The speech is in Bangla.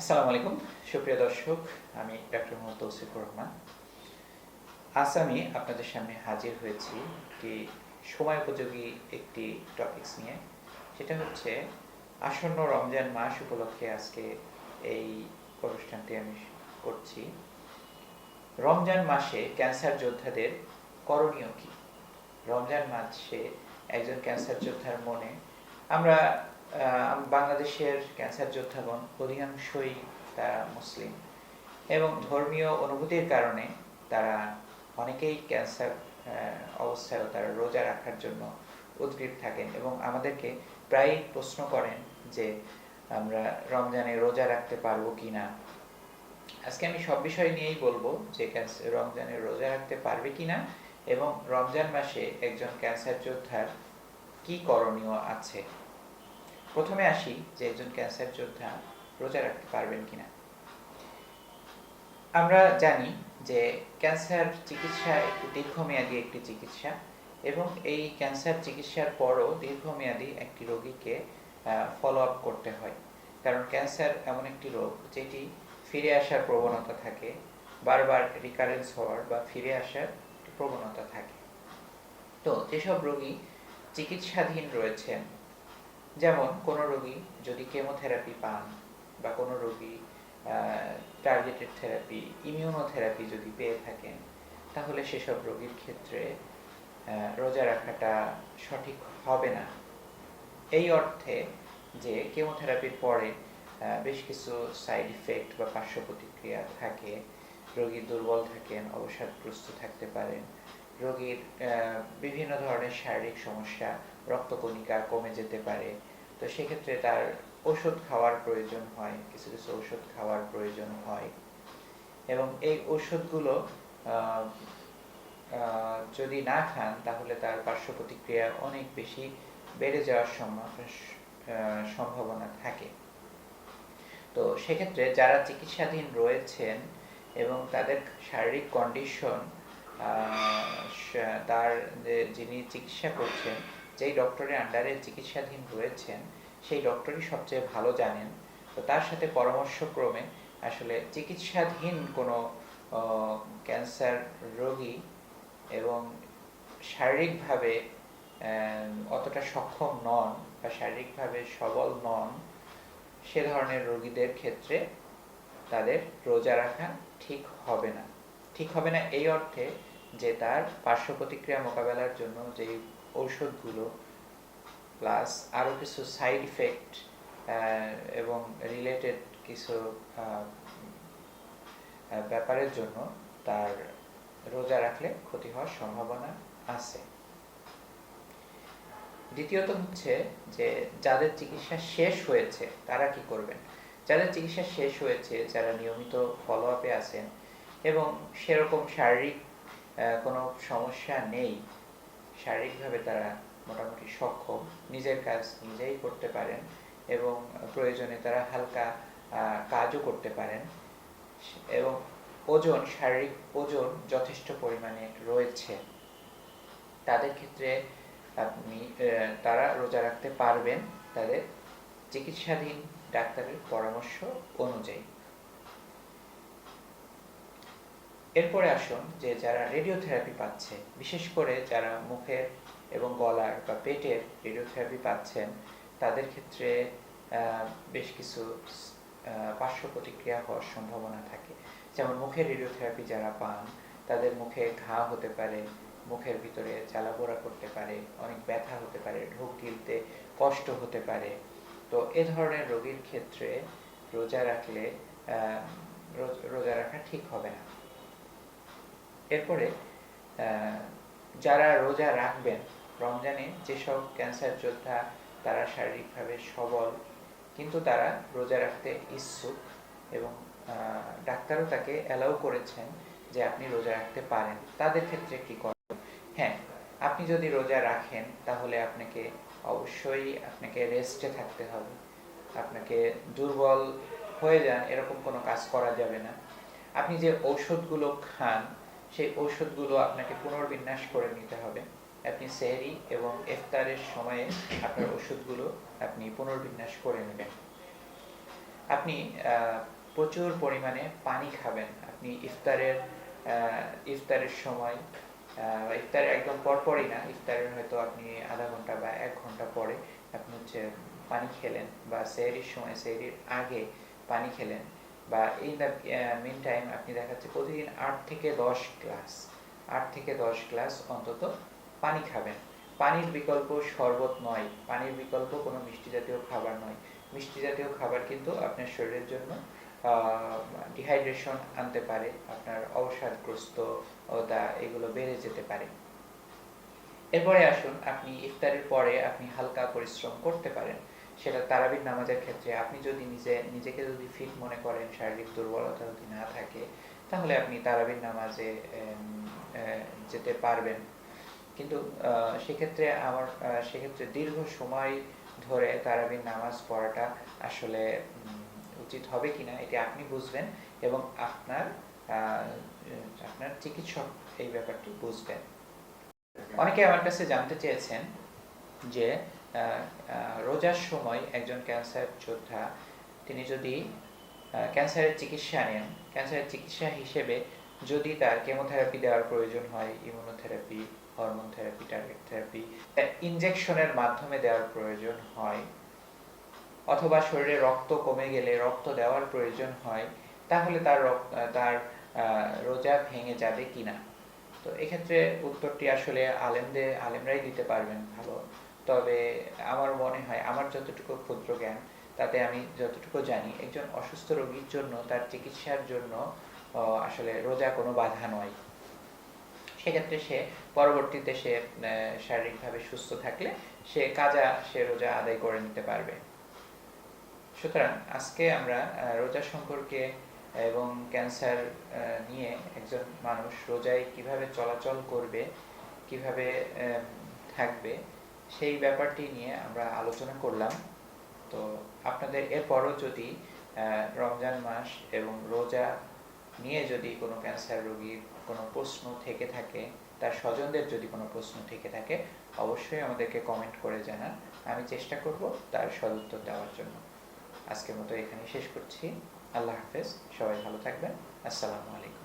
আসসালামু আলাইকুম। সুপ্রিয় দর্শক, আমি ডক্টর মোহাম্মদ তৌসিফুর রহমান। আজ আমি আপনাদের সামনে হাজির হয়েছি একটি সময় উপযোগী একটি টপিকস নিয়ে। সেটা হচ্ছে আসন্ন রমজান মাস উপলক্ষে আজকে এই অনুষ্ঠানটি আমি করছি। রমজান মাসে ক্যান্সার যোদ্ধাদের করণীয় কি? রমজান মাসে একজন ক্যান্সার যোদ্ধার মনে আমরা বাংলাদেশের ক্যান্সার যোদ্ধাগণ, অধিকাংশই তারা মুসলিম এবং ধর্মীয় অনুভূতির কারণে তারা অনেকেই ক্যান্সার অবস্থায়ও তারা রোজা রাখার জন্য উদ্গ্রীব থাকেন এবং আমাদেরকে প্রায়ই প্রশ্ন করেন যে, আমরা রমজানে রোজা রাখতে পারব কি না আজকে আমি সব বিষয় নিয়েই বলব যে রমজানে রোজা রাখতে পারবে কি না এবং রমজান মাসে একজন ক্যান্সার যোদ্ধার কি করণীয় আছে? প্রথমে আসি যে একজন ক্যান্সার যোদ্ধা রোজা রাখতে পারবেন কিনা। আমরা জানি যে ক্যান্সার চিকিৎসা একটি দীর্ঘমেয়াদী একটি চিকিৎসা এবং এই ক্যান্সার চিকিৎসার পরও দীর্ঘমেয়াদী একটি রোগীকে ফলো আপ করতে হয়। কারণ ক্যান্সার এমন একটি রোগ যেটি ফিরে আসার প্রবণতা থাকে, বারবার রিকারেন্স হওয়ার বা ফিরে আসার প্রবণতা থাকে। তো যেসব রোগী চিকিৎসাধীন রয়েছেন যেমন কোনো রোগী যদি কেমোথেরাপি পান বা কোনো রোগী টার্গেটেড থেরাপি ইমিউনোথেরাপি যদি পেয়ে থাকেন, তাহলে সেসব রোগীর ক্ষেত্রে রোজা রাখাটা সঠিক হবে না। এই অর্থে যে কেমোথেরাপির পরে বেশ কিছু সাইড ইফেক্ট বা পার্শ্ব প্রতিক্রিয়া থাকে, রোগী দুর্বল থাকেন, অবসাদগ্রস্ত থাকতে পারেন রোগীর বিভিন্ন ধরনের শারীরিক সমস্যা, রক্তকণিকা কমে যেতে পারে। তো সেক্ষেত্রে তার ওষুধ খাওয়ার প্রয়োজন হয়, কিছু কিছু ওষুধ খাওয়ার প্রয়োজন হয়। এবং এই ওষুধগুলো যদি না খান, তাহলে তার পার্শ্ব প্রতিক্রিয়া অনেক বেশি বেড়ে যাওয়ার সম্ভাবনা থাকে। তো সেক্ষেত্রে যারা চিকিৎসাধীন রয়েছেন এবং তাদের শারীরিক কন্ডিশন তার যিনি চিকিৎসা করছেন, যেই ডক্টরের আন্ডারে চিকিৎসাধীন রয়েছেন, সেই ডক্টরই সবচেয়ে ভালো জানেন। তো তার সাথে পরামর্শক্রমে আসলে চিকিৎসাধীন কোনো ক্যান্সার রোগী এবং শারীরিকভাবে অতটা সক্ষম নন বা শারীরিকভাবে সবল নন, সে ধরনের রোগীদের ক্ষেত্রে তাদের রোজা রাখা ঠিক হবে না। ঠিক হবে না এই অর্থে যে তার পার্শ্ব প্রতিক্রিয়া মোকাবেলার জন্য যে ঔষধগুলো প্লাস আরও কিছু সাইড ইফেক্ট এবং রিলেটেড কিছু ব্যাপারের জন্য তার রোজা রাখলে ক্ষতি হওয়ার সম্ভাবনা আছে। দ্বিতীয়ত হচ্ছে যে যাদের চিকিৎসা শেষ হয়েছে, তারা কি করবেন? যাদের চিকিৎসা শেষ হয়েছে, যারা নিয়মিত ফলো আপে আছেন, এবং সেরকম শারীরিক কোনো সমস্যা নেই। শারীরিকভাবে তারা মোটামুটি সক্ষম। নিজের কাজ নিজেই করতে পারেন এবং প্রয়োজনে তারা হালকা কাজও করতে পারেন। এবং ওজন, শারীরিক ওজন যথেষ্ট পরিমাণে রয়েছে। তাদের ক্ষেত্রে আপনি তারা রোজা রাখতে পারবেন। তাদের চিকিৎসাধীন ডাক্তারের পরামর্শ অনুযায়ী। এরপরে আসুন যে যারা রেডিওথেরাপি পাচ্ছে, বিশেষ করে যারা মুখের এবং গলার বা পেটের রেডিওথেরাপি পাচ্ছেন, তাদের ক্ষেত্রে বেশ কিছু পার্শ্ব প্রতিক্রিয়া হওয়ার সম্ভাবনা থাকে। যেমন মুখের রেডিওথেরাপি যারা পান, তাদের মুখে ঘা হতে পারে, মুখের ভিতরে জ্বালাপোড়া করতে পারে, অনেক ব্যথা হতে পারে, ঢোক গিলতে কষ্ট হতে পারে। তো এ ধরনের রোগীর ক্ষেত্রে রোজা রাখলে রোজা রাখা ঠিক হবে না। এরপরে যারা রোজা রাখবেন, রমজানে যেসব ক্যান্সার যোদ্ধা, তারা শারীরিকভাবে সবল, কিন্তু তারা রোজা রাখতে ইচ্ছুক এবং ডাক্তারও তাকে অ্যালাউ করেছেন যে আপনি রোজা রাখতে পারেন। তাদের ক্ষেত্রে কি করেন হ্যাঁ আপনি যদি রোজা রাখেন, তাহলে আপনাকে অবশ্যই আপনাকে রেস্টে থাকতে হবে। আপনাকে দুর্বল হয়ে যান, এরকম কোনো কাজ করা যাবে না। আপনি যে ঔষধগুলো খান সেই ঔষধগুলো আপনাকে পুনর্বিন্যাস করে নিতে হবে। আপনি সেহরি এবং ইফতারের সময়ে আপনার ওষুধগুলো আপনি পুনর্বিন্যাস করে নেবেন। আপনি প্রচুর পরিমাণে পানি খাবেন। আপনি ইফতারের ইফতারের সময় ইফতারের একদম পরপরই না, ইফতারের হয়তো আপনি আধা ঘণ্টা বা এক ঘণ্টা পরে আপনি হচ্ছে পানি খেলেন বা সেহরির সময়, সেহরির আগে পানি খেলেন। বা ইন দ্য মিন টাইম আপনি দেখাচ্ছে প্রতিদিন আট থেকে দশ গ্লাস, আট থেকে দশ গ্লাস অন্তত পানি খাবেন। পানির বিকল্প শরবত নয়। পানির বিকল্প কোনো মিষ্টি জাতীয় খাবার নয়। মিষ্টি জাতীয় খাবার কিন্তু আপনার শরীরের জন্য ডিহাইড্রেশন আনতে পারে, আপনার অবসাদগ্রস্ততা এগুলো বেড়ে যেতে পারে। এরপরে আসুন, আপনি ইফতারের পরে আপনি হালকা পরিশ্রম করতে পারেন। সেটা তারাবির নামাজের ক্ষেত্রে। আপনি যদি নিজে, নিজেকে যদি ফিট মনে করেন শারীরিক দুর্বলতা যদি না থাকে, তাহলে আপনি তারাবির নামাজে যেতে পারবেন। কিন্তু সেক্ষেত্রে আমার সেক্ষেত্রে দীর্ঘ সময় ধরে তারাবির নামাজ পড়াটা আসলে উচিত হবে কিনা এটি আপনি বুঝবেন এবং আপনার আপনার চিকিৎসক এই ব্যাপারটি বুঝবেন। অনেকে আমার কাছে জানতে চেয়েছেন যে রোজার সময় একজন ক্যান্সার যোদ্ধা, তিনি যদি ক্যান্সারের চিকিৎসা নেন ক্যান্সারের চিকিৎসা হিসেবে যদি তার কেমোথেরাপি দেওয়ার প্রয়োজন হয় immunotherapy hormone therapy target therapy ইনজেকশনের মাধ্যমে দেওয়ার প্রয়োজন হয়, অথবা শরীরে রক্ত কমে গেলে রক্ত দেওয়ার প্রয়োজন হয়, তাহলে তার তার রোজা ভেঙে যাবে কিনা? তো এক্ষেত্রে উত্তরটি আসলে আলেমদের আলেমরাই দিতে পারবেন ভালো। তবে আমার মনে হয় আমার যতটুকু ক্ষুদ্র জ্ঞান, তাতে আমি যতটুকু জানি, একজন অসুস্থ রোগীর জন্য, তার চিকিৎসার জন্য আসলে রোজা কোনো বাধা নয়। সেক্ষেত্রে সে পরবর্তীতে সে শারীরিকভাবে সুস্থ থাকলে সে কাজা, সে রোজা আদায় করে নিতে পারবে। সুতরাং আজকে আমরা রোজা সম্পর্কে এবং ক্যান্সার নিয়ে একজন মানুষ রোজায় কীভাবে চলাচল করবে, কীভাবে থাকবে সেই ব্যাপারটি নিয়ে আমরা আলোচনা করলাম। তো আপনাদের এরপরও যদি রমজান মাস এবং রোজা নিয়ে যদি কোনো ক্যান্সার রোগীর কোনো প্রশ্ন থেকে থাকে, তার স্বজনদের যদি কোনো প্রশ্ন থেকে থাকে, অবশ্যই আমাদেরকে কমেন্ট করে জানান। আমি চেষ্টা করব তার সদুত্তর দেওয়ার জন্য। আজকের মতো এখানে শেষ করছি। আল্লাহ হাফেজ। সবাই ভালো থাকবেন। আসসালামু আলাইকুম।